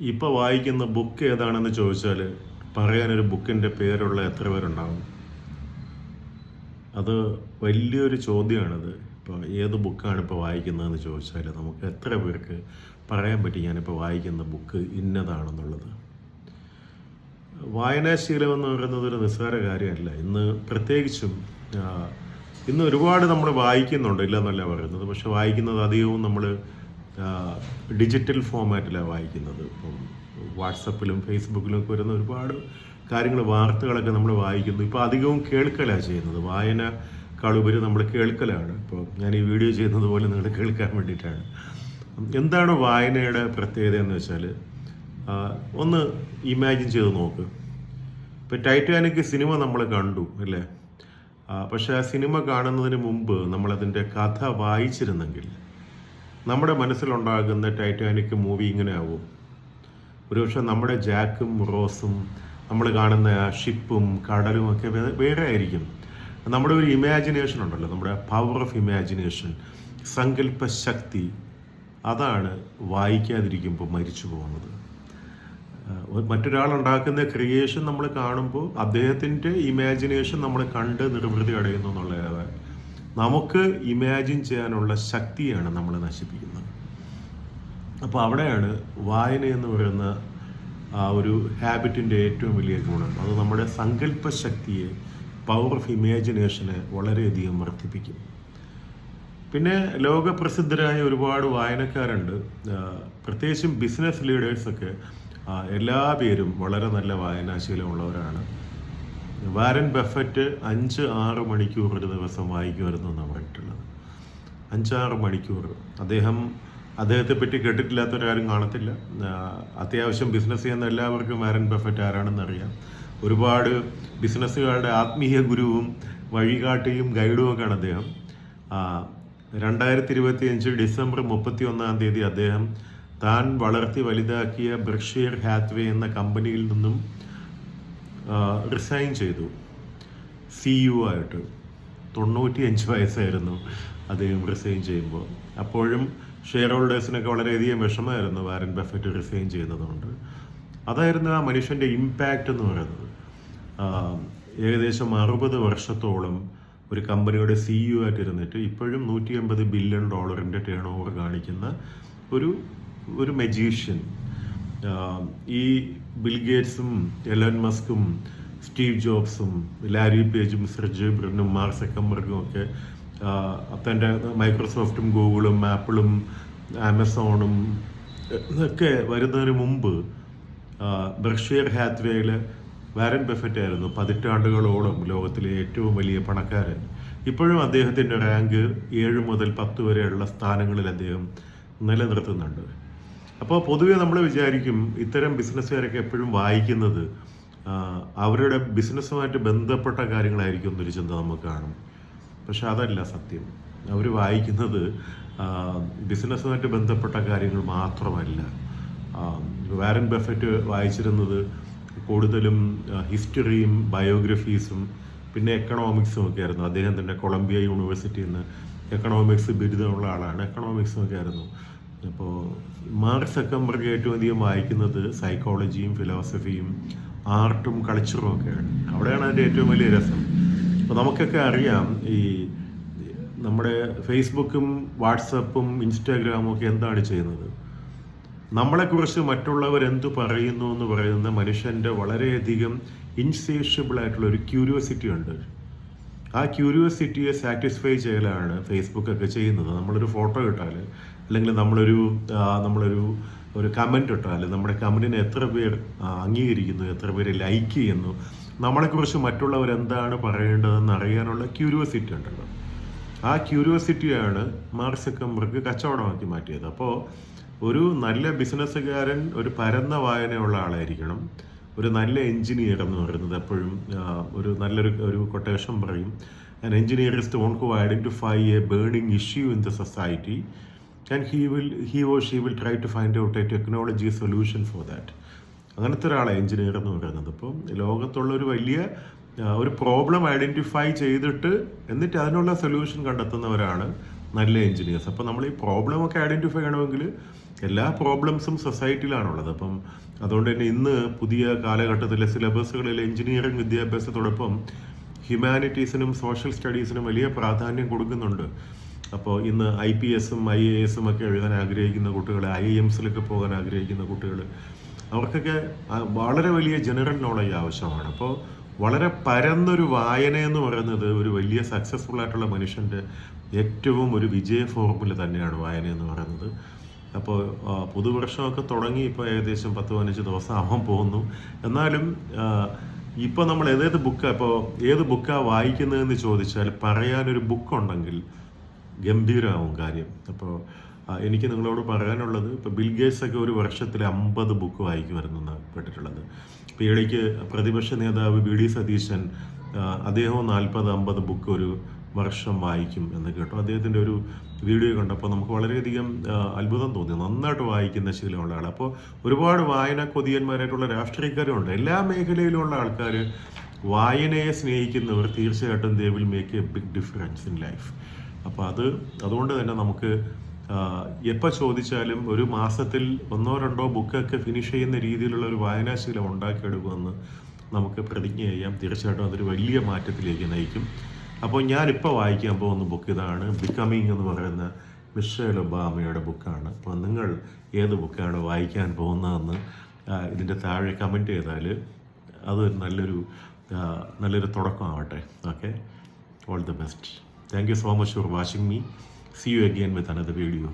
ഇപ്പോൾ വായിക്കുന്ന ബുക്ക് ഏതാണെന്ന് ചോദിച്ചാൽ പറയാനൊരു ബുക്കിന്റെ പേരുള്ള എത്ര പേരുണ്ടാവും? അത് വലിയൊരു ചോദ്യമാണത്. ഇപ്പോൾ ഏത് ബുക്കാണ് ഇപ്പോൾ വായിക്കുന്നതെന്ന് ചോദിച്ചാൽ നമുക്ക് എത്ര പേർക്ക് പറയാൻ പറ്റി ഞാനിപ്പോൾ വായിക്കുന്ന ബുക്ക് ഇന്നതാണെന്നുള്ളത്. വായനാശീലം എന്ന് പറയുന്നത് ഒരു നിസ്സാര കാര്യമല്ല. ഇന്ന് പ്രത്യേകിച്ചും ഇന്ന് ഒരുപാട് നമ്മൾ വായിക്കുന്നുണ്ട് ഇല്ല എന്നല്ല പറയുന്നത്. പക്ഷെ വായിക്കുന്നത് അധികവും നമ്മൾ ഡിജിറ്റൽ ഫോമാറ്റിലാണ് വായിക്കുന്നത്. ഇപ്പം വാട്സപ്പിലും ഫേസ്ബുക്കിലും ഒക്കെ വരുന്ന ഒരുപാട് കാര്യങ്ങൾ വാർത്തകളൊക്കെ നമ്മൾ വായിക്കുന്നു. ഇപ്പോൾ അധികവും കേൾക്കലാണ് ചെയ്യുന്നത്. വായനക്കാളുപരി നമ്മൾ കേൾക്കലാണ്. ഇപ്പോൾ ഞാൻ ഈ വീഡിയോ ചെയ്യുന്നത് പോലെ നിങ്ങൾ കേൾക്കാൻ വേണ്ടിയിട്ടാണ്. എന്താണ് വായനയുടെ പ്രത്യേകത എന്ന് വെച്ചാൽ ഒന്ന് ഇമാജിൻ ചെയ്ത് നോക്ക്. ഇപ്പം ടൈറ്റാനിക് സിനിമ നമ്മൾ കണ്ടു അല്ലേ? പക്ഷെ ആ സിനിമ കാണുന്നതിന് മുമ്പ് നമ്മളതിന്റെ കഥ വായിച്ചിരുന്നെങ്കിൽ നമ്മുടെ മനസ്സിലുണ്ടാകുന്ന ടൈറ്റാനിക് മൂവി ഇങ്ങനെ ആവും ഒരുപക്ഷെ നമ്മുടെ ജാക്കും റോസും നമ്മൾ കാണുന്ന ഷിപ്പും കടലും ഒക്കെ വേറെ ആയിരിക്കും. നമ്മുടെ ഒരു ഇമാജിനേഷൻ ഉണ്ടല്ലോ നമ്മുടെ പവർ ഓഫ് ഇമാജിനേഷൻ സങ്കല്പ ശക്തി അതാണ് വായിക്കാതിരിക്കുമ്പോൾ മരിച്ചു പോകുന്നത്. ആഹ് മറ്റൊരാളുണ്ടാക്കുന്ന ക്രിയേഷൻ നമ്മൾ കാണുമ്പോൾ അദ്ദേഹത്തിന്റെ ഇമാജിനേഷൻ നമ്മൾ കണ്ട് നിർവൃതി അടയുന്നു എന്നുള്ളതാണ്. നമുക്ക് ഇമാജിൻ ചെയ്യാനുള്ള ശക്തിയാണ് നമ്മൾ നശിപ്പിക്കുന്നത്. അപ്പോൾ അവിടെയാണ് വായന എന്ന് പറയുന്ന ആ ഒരു ഹാബിറ്റിന്റെ ഏറ്റവും വലിയ ഗുണം. അത് നമ്മുടെ സങ്കല്പ ശക്തിയെ പവർ ഓഫ് ഇമാജിനേഷനെ വളരെയധികം വർദ്ധിപ്പിക്കും. പിന്നെ ലോകപ്രസിദ്ധരായ ഒരുപാട് വായനക്കാരുണ്ട്. പ്രത്യേകിച്ചും ബിസിനസ് ലീഡേഴ്സൊക്കെ എല്ലാ പേരും വളരെ നല്ല വായനാശീലമുള്ളവരാണ്. വാരൻ ബഫറ്റ് അഞ്ച് ആറ് മണിക്കൂർ ഒരു ദിവസം വായിക്കുമായിരുന്നു എന്നാണ് പറഞ്ഞിട്ടുള്ളത്. അഞ്ചാറ് മണിക്കൂർ. അദ്ദേഹം അദ്ദേഹത്തെ പറ്റി കേട്ടിട്ടില്ലാത്തൊരാരും കാണത്തില്ല. അത്യാവശ്യം ബിസിനസ് ചെയ്യുന്ന എല്ലാവർക്കും വാരൻ ബഫറ്റ് ആരാണെന്ന് അറിയാം. ഒരുപാട് ബിസിനസ്സുകാരുടെ ആത്മീയ ഗുരുവും വഴികാട്ടിയും ഗൈഡും ഒക്കെയാണ് അദ്ദേഹം. രണ്ടായിരത്തി ഇരുപത്തി അഞ്ച് ഡിസംബർ മുപ്പത്തി ഒന്നാം തീയതി അദ്ദേഹം താൻ വളർത്തി വലുതാക്കിയ ബ്രഷിയർ ഹാത്വേ എന്ന കമ്പനിയിൽ നിന്നും റിസൈൻ ചെയ്തു. സി യു ആയിട്ട്. തൊണ്ണൂറ്റി അഞ്ച് വയസ്സായിരുന്നു അദ്ദേഹം റിസൈൻ ചെയ്യുമ്പോൾ അപ്പോഴും ഷെയർ ഹോൾഡേഴ്സിനൊക്കെ വളരെയധികം വിഷമമായിരുന്നു വാരൻ ബഫറ്റ് റിസൈൻ ചെയ്യുന്നതുകൊണ്ട്. അതായിരുന്നു ആ മനുഷ്യന്റെ ഇമ്പാക്റ്റ് എന്ന് പറയുന്നത്. ഏകദേശം അറുപത് വർഷത്തോളം ഒരു കമ്പനിയുടെ സി യു ആയിട്ട് ഇരുന്നിട്ട് ഇപ്പോഴും നൂറ്റി അമ്പത് ബില്യൺ ഡോളറിന്റെ ടേൺ ഓവർ കാണിക്കുന്ന ഒരു ഒരു മെജീഷ്യൻ ഈ ബിൽ ഗേറ്റ്സും എലൻ മസ്കും സ്റ്റീവ് ജോബ്സും ലാരി പേജും സെർജ് ബ്രിനും മാർക്ക് സെക്കംബർഗും ഒക്കെ തന്റെ മൈക്രോസോഫ്റ്റും ഗൂഗിളും ആപ്പിളും ആമസോണും ഒക്കെ വരുന്നതിന് മുമ്പ് ബർഷിയർ ഹാത്വേയിൽ വാരൻ ബെഫറ്റ് ആയിരുന്നു പതിറ്റാണ്ടുകളോളം ലോകത്തിലെ ഏറ്റവും വലിയ പണക്കാരൻ. ഇപ്പോഴും അദ്ദേഹത്തിന്റെ റാങ്ക് ഏഴ് മുതൽ പത്ത് വരെയുള്ള സ്ഥാനങ്ങളിൽ അദ്ദേഹം നിലനിർത്തുന്നുണ്ട്. അപ്പോൾ പൊതുവേ നമ്മൾ വിചാരിക്കും ഇത്തരം ബിസിനസ്സുകാരൊക്കെ എപ്പോഴും വായിക്കുന്നത് അവരുടെ ബിസിനസ്സുമായിട്ട് ബന്ധപ്പെട്ട കാര്യങ്ങളായിരിക്കും എന്നൊരു ചിന്ത നമുക്ക് കാണും. പക്ഷെ അതല്ല സത്യം. അവർ വായിക്കുന്നത് ബിസിനസ്സുമായിട്ട് ബന്ധപ്പെട്ട കാര്യങ്ങൾ മാത്രമല്ല. വാരൻ ബഫറ്റ് വായിച്ചിരുന്നത് കൂടുതലും ഹിസ്റ്ററിയും ബയോഗ്രഫീസും പിന്നെ എക്കണോമിക്സും ഒക്കെ ആയിരുന്നു. അദ്ദേഹം തന്നെ കൊളംബിയ യൂണിവേഴ്സിറ്റിയിൽ നിന്ന് എക്കണോമിക്സ് ബിരുദമുള്ള ആളാണ്. എക്കണോമിക്സും ഒക്കെ ആയിരുന്നു. അപ്പോൾ മാർക്ക് സക്കംബർഗ് ഏറ്റവും അധികം വായിക്കുന്നത് സൈക്കോളജിയും ഫിലോസഫിയും ആർട്ടും കൾച്ചറും ഒക്കെയാണ്. അവിടെയാണ് അതിന്റെ ഏറ്റവും വലിയ രസം. അപ്പോൾ നമുക്കൊക്കെ അറിയാം ഈ നമ്മുടെ ഫേസ്ബുക്കും വാട്സപ്പും ഇൻസ്റ്റാഗ്രാമും ഒക്കെ എന്താണ് ചെയ്യുന്നത്? നമ്മളെക്കുറിച്ച് മറ്റുള്ളവർ എന്തു പറയുന്നു എന്ന് പറയുന്ന മനുഷ്യന്റെ വളരെയധികം ഇൻസേഷ്യബിൾ ആയിട്ടുള്ള ഒരു ക്യൂരിയോസിറ്റി ഉണ്ട്. ആ ക്യൂരിയോസിറ്റിയെ സാറ്റിസ്ഫൈ ചെയ്യലാണ് ഫേസ്ബുക്കൊക്കെ ചെയ്യുന്നത്. നമ്മളൊരു ഫോട്ടോ ഇട്ടാൽ അല്ലെങ്കിൽ നമ്മളൊരു നമ്മളൊരു ഒരു കമന്റ് ഇട്ടാൽ നമ്മുടെ കമന്റിനെ എത്ര പേർ അംഗീകരിക്കുന്നു എത്ര പേര് ലൈക്ക് ചെയ്യുന്നു നമ്മളെക്കുറിച്ച് മറ്റുള്ളവർ എന്താണ് പറയേണ്ടതെന്ന് അറിയാനുള്ള ക്യൂരിയോസിറ്റി ഉണ്ടല്ലോ. ആ ക്യൂരിയോസിറ്റിയാണ് മാർസക്കംബർക്ക് സെക്കംബർക്ക് കച്ചവടമാക്കി മാറ്റിയത്. അപ്പോൾ ഒരു നല്ല ബിസിനസ്സുകാരൻ ഒരു പരന്ന വായനയുള്ള ആളായിരിക്കണം. ഒരു നല്ല എഞ്ചിനീയർ എന്ന് പറയുന്നത് എപ്പോഴും ഒരു നല്ലൊരു ഒരു കൊട്ടേഷൻ പറയും. An engineer is wont to identify a burning issue in the society and he will he or she will try to find out a technology solution for that അങ്ങനത്തെ ഒരാളാണ് എഞ്ചിനീയർ എന്ന് പറയുന്നത്. അപ്പം ലോകത്തുള്ള ഒരു വലിയ ഒരു പ്രോബ്ലം ഐഡന്റിഫൈ ചെയ്തിട്ട് എന്നിട്ട് അതിനുള്ള സൊല്യൂഷൻ കണ്ടെത്തുന്നവരാണ് നല്ല എഞ്ചിനീയേഴ്സ് അപ്പോൾ നമ്മൾ ഈ പ്രോബ്ലം ഒക്കെ ഐഡന്റിഫൈ ചെയ്യണമെങ്കിൽ എല്ലാ പ്രോബ്ലംസും സൊസൈറ്റിയിലാണുള്ളത് അപ്പം അതുകൊണ്ട് തന്നെ ഇന്ന് പുതിയ കാലഘട്ടത്തിലെ സിലബസുകളിൽ എഞ്ചിനീയറിംഗ് വിദ്യാഭ്യാസത്തോടൊപ്പം ഹ്യൂമാനിറ്റീസിനും സോഷ്യൽ സ്റ്റഡീസിനും വലിയ പ്രാധാന്യം കൊടുക്കുന്നുണ്ട്. അപ്പോൾ ഇന്ന് ഐ പി എസും ഐ എ എസും ഒക്കെ എഴുതാൻ ആഗ്രഹിക്കുന്ന കുട്ടികൾ ഐ എംസിലൊക്കെ പോകാൻ ആഗ്രഹിക്കുന്ന കുട്ടികൾ അവർക്കൊക്കെ വളരെ വലിയ ജനറൽ നോളജ് ആവശ്യമാണ്. അപ്പോൾ വളരെ പരന്നൊരു വായന എന്ന് പറയുന്നത് ഒരു വലിയ സക്സസ്ഫുൾ ആയിട്ടുള്ള മനുഷ്യന്റെ ഏറ്റവും ഒരു വിജയ ഫോർമുല തന്നെയാണ് വായന എന്ന് പറയുന്നത്. അപ്പോൾ പുതുവർഷമൊക്കെ തുടങ്ങി ഇപ്പോൾ ഏകദേശം പത്ത് പതിനഞ്ച് ദിവസം ആവാൻ പോകുന്നു. എന്നാലും ഇപ്പോൾ നമ്മൾ ഏതേത് ബുക്കാണ് ഇപ്പോൾ ഏത് ബുക്കാണ് വായിക്കുന്നതെന്ന് ചോദിച്ചാൽ പറയാനൊരു ബുക്കുണ്ടെങ്കിൽ ഗംഭീരമാവും കാര്യം. അപ്പോൾ എനിക്ക് നിങ്ങളോട് പറയാനുള്ളത് ഇപ്പോൾ ബിൽ ഗേറ്റ്സ് ഒക്കെ ഒരു വർഷത്തിൽ അമ്പത് ബുക്ക് വായിക്കുമായിരുന്നെന്നാണ് കേട്ടിട്ടുള്ളത്. ഇപ്പോൾ ഇടയ്ക്ക് പ്രതിപക്ഷ നേതാവ് വി ഡി സതീശൻ അദ്ദേഹവും നാൽപ്പത് അമ്പത് ബുക്ക് ഒരു വർഷം വായിക്കും എന്ന് കേട്ടു. അദ്ദേഹത്തിന്റെ ഒരു വീഡിയോ കണ്ടപ്പോൾ നമുക്ക് വളരെയധികം അത്ഭുതം തോന്നി. നന്നായിട്ട് വായിക്കുന്ന ശീലമുള്ള ആൾ അപ്പോൾ ഒരുപാട് വായന കൊതിയന്മാരായിട്ടുള്ള രാഷ്ട്രീയക്കാരുണ്ട് എല്ലാ മേഖലയിലുമുള്ള ആൾക്കാർ വായനയെ സ്നേഹിക്കുന്നവർ തീർച്ചയായിട്ടും they will make a big difference in life അപ്പോൾ അത് അതുകൊണ്ട് തന്നെ നമുക്ക് എപ്പോൾ ചോദിച്ചാലും ഒരു മാസത്തിൽ ഒന്നോ രണ്ടോ ബുക്കൊക്കെ ഫിനിഷ് ചെയ്യുന്ന രീതിയിലുള്ള ഒരു വായനാശീലം ഉണ്ടാക്കിയെടുക്കുമെന്ന് നമുക്ക് പ്രതിജ്ഞ ചെയ്യാം. തീർച്ചയായിട്ടും അതൊരു വലിയ മാറ്റത്തിലേക്ക് നയിക്കും. അപ്പോൾ ഞാനിപ്പോൾ വായിക്കാൻ പോകുന്ന ബുക്ക് ഇതാണ് ബിക്കമിങ് എന്ന് പറയുന്ന മിഷേൽ ഒബാമയുടെ ബുക്കാണ് അപ്പോൾ നിങ്ങൾ ഏത് ബുക്കാണ് വായിക്കാൻ പോകുന്നതെന്ന് ഇതിന്റെ താഴെ കമന്റ് ചെയ്താൽ അത് നല്ലൊരു നല്ലൊരു തുടക്കമാവട്ടെ. Okay all the best thank you so much for watching me see you again with another video